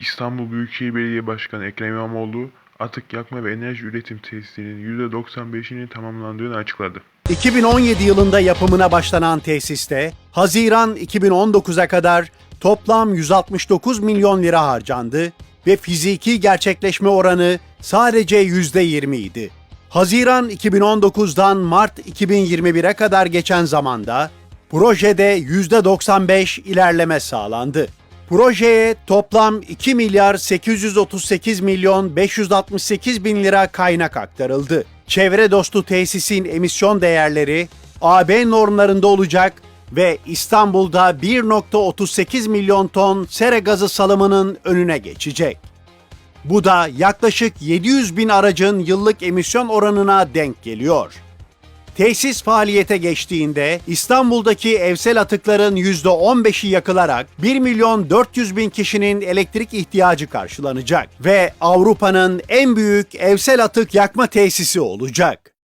İstanbul Büyükşehir Belediye Başkanı Ekrem İmamoğlu atık yakma ve enerji üretim tesisinin %95'inin tamamlandığını açıkladı. 2017 yılında yapımına başlanan tesiste Haziran 2019'a kadar toplam 169 milyon lira harcandı ve fiziki gerçekleşme oranı sadece %20 idi. Haziran 2019'dan Mart 2021'e kadar geçen zamanda projede %95 ilerleme sağlandı. Projeye toplam 2 milyar 838 milyon 568 bin lira kaynak aktarıldı. Çevre dostu tesisin emisyon değerleri AB normlarında olacak ve İstanbul'da 1.38 milyon ton sera gazı salımının önüne geçecek. Bu da yaklaşık 700 bin aracın yıllık emisyon oranına denk geliyor. Tesis faaliyete geçtiğinde İstanbul'daki evsel atıkların %15'i yakılarak 1 milyon 400 bin kişinin elektrik ihtiyacı karşılanacak ve Avrupa'nın en büyük evsel atık yakma tesisi olacak.